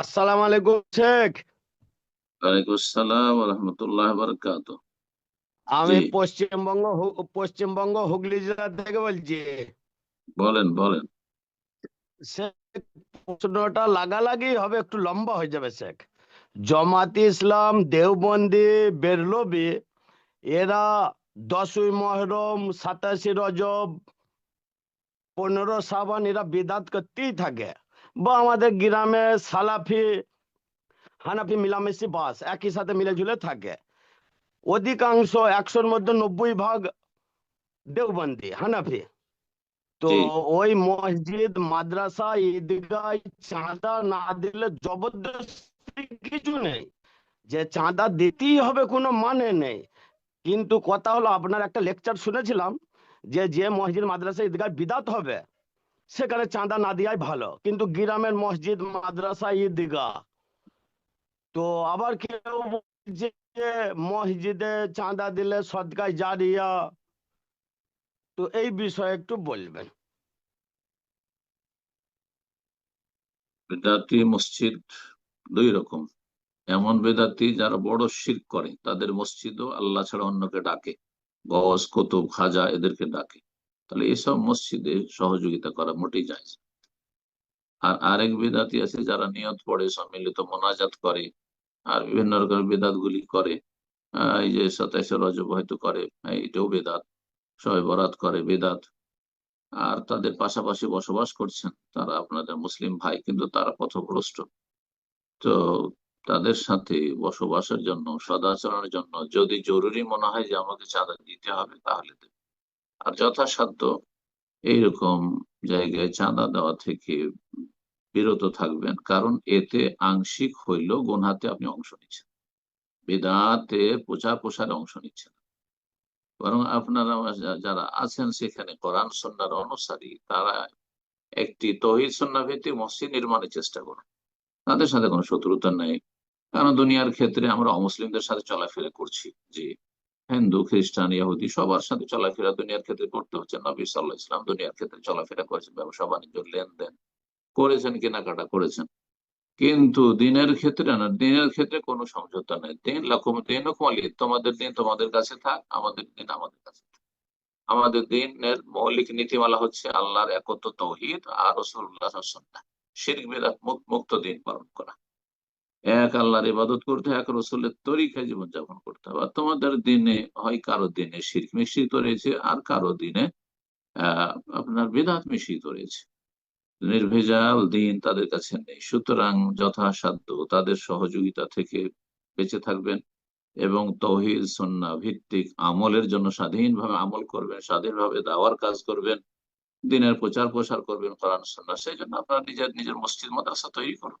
আসসালামু আলাইকুম শেখ। ওয়ালাইকুম আসসালাম রহমতুল্লাহ বারকাত আমি পশ্চিমবঙ্গ পশ্চিমবঙ্গ হুগলি জেলা থেকে বলছি। বলেন বলেন। শেখ প্রশ্নটা লাগালাগি হবে একটু লম্বা হয়ে যাবে শেখ। জামাতে ইসলাম দেওবন্দি বেরলবি এরা দশই মহরম সাতাশি রজব পনেরো শ্রাবণ এরা বিদাত করতেই থাকে। বা আমাদের গ্রামে সালাফি হানাফি মিলামিশি বাস একই সাথে মিলে ঝুলে থাকে। অধিকাংশ একশোর মধ্যে নব্বই ভাগ দেওবন্দি হানাফি। তো ওই মসজিদ মাদ্রাসা ঈদগাহ চাঁদা না দিলে জবরদস্তি কিছু নেই। যে চাঁদা দিতেই হবে কোনো মানে নেই। কিন্তু কথা হলো আপনার একটা লেকচার শুনেছিলাম যে যে মসজিদ মাদ্রাসা ঈদগাহ বিদাত হবে সেখানে চাঁদা না দেওয়াই ভালো। কিন্তু গ্রামের মসজিদ, মাদ্রাসা, ঈদগাহ। তো আবার কেউ যে, মসজিদে চাঁদা দিলে সদকায় জারিয়া। তো এই বিষয়ে একটু বলবেন। বেদাতি মসজিদ দুই রকম। এমন বেদাতি যারা বড় শির করে, তাদের মসজিদও আল্লাহ ছাড়া অন্যকে ডাকে। গস কতুব, খাজা এদেরকে ডাকে। তাহলে এসব মসজিদে সহযোগিতা করা মোটেই যায় আর আরেক বেদাতি আছে যারা নিয়ত পড়ে, সম্মিলিত মোনাজাত করে, আর বিভিন্ন রকমের বেদাত গুলি করে এই যে সাতাইশে রজব হয়তো করে এইটাও বেদাত। সবাই বরাত করে, বেদাত। আর তাদের পাশাপাশি বসবাস করছেন তারা আপনাদের মুসলিম ভাই, কিন্তু তারা পথভ্রষ্ট। তো তাদের সাথে বসবাসের জন্য, সদাচরণের জন্য যদি জরুরি মনে হয় যে আমাকে চাঁদা দিতে হবে, তাহলে আর যথাসাধ্য এইরকম জায়গায় চাঁদা দেওয়া থেকে বিরত থাকবেন, কারণ এতে আংশিক হইলেও গুনহাতে আপনি অংশ নিচ্ছেন। বেদাতে প্রচার প্রসারে অংশ নিচ্ছেন। বরং আপনারা যারা আছেন সেখানে কোরআন সন্ন্যার অনুসারী, তারা একটি তহিদ সন্না ভিত্তিক মসজিদ নির্মাণের চেষ্টা করুন। তাদের সাথে কোনো শত্রুতা নেই। কারণ দুনিয়ার ক্ষেত্রে আমরা অমুসলিমদের সাথে চলাফেরা করছি জি হিন্দু, খ্রিস্টান, ইহুদি সবার সাথে চলাফেরা দুনিয়ার ক্ষেত্রে করতে হচ্ছে। নবী সাল্লাহ ইসলাম দুনিয়ার ক্ষেত্রে চলাফেরা করেছেন, ব্যবসা, বাণিজ্য, লেনদেন করেছেন, কেনাকাটা করেছেন। কিন্তু দিনের ক্ষেত্রে না, দিনের ক্ষেত্রে কোনো সমঝোতা নেই। দিন লাকুম দিন তোমাদের দিন তোমাদের কাছে থাক, আমাদের দিন আমাদের কাছে। আমাদের দিনের মৌলিক নীতিমালা হচ্ছে আল্লাহর একত্র তৌহিদ আর রসুল্লাহ সন্না শিরক, বেদাত মুক্ত দিন পালন করা। এক আল্লাহর ইবাদত করতে, এক রসুলের তরিকায় জীবনযাপন করতে হবে। আর তোমাদের দিনে হয় কারও দিনে শিরক মিশ্রিত রয়েছে, আর কারও দিনে আপনার বেদাত মিশ্রিত রয়েছে। নির্ভেজাল দিন তাদের কাছে নেই। সুতরাং যথাসাধ্য তাদের সহযোগিতা থেকে বেঁচে থাকবেন এবং তৌহিদ সন্না ভিত্তিক আমলের জন্য স্বাধীনভাবে আমল করবেন, স্বাধীনভাবে দাওয়ার কাজ করবেন, দিনের প্রচার প্রসার করবেন, কোরআন সন্না সেই জন্য আপনারা নিজের নিজের মসজিদ, মাদ্রাসা তৈরি করুন।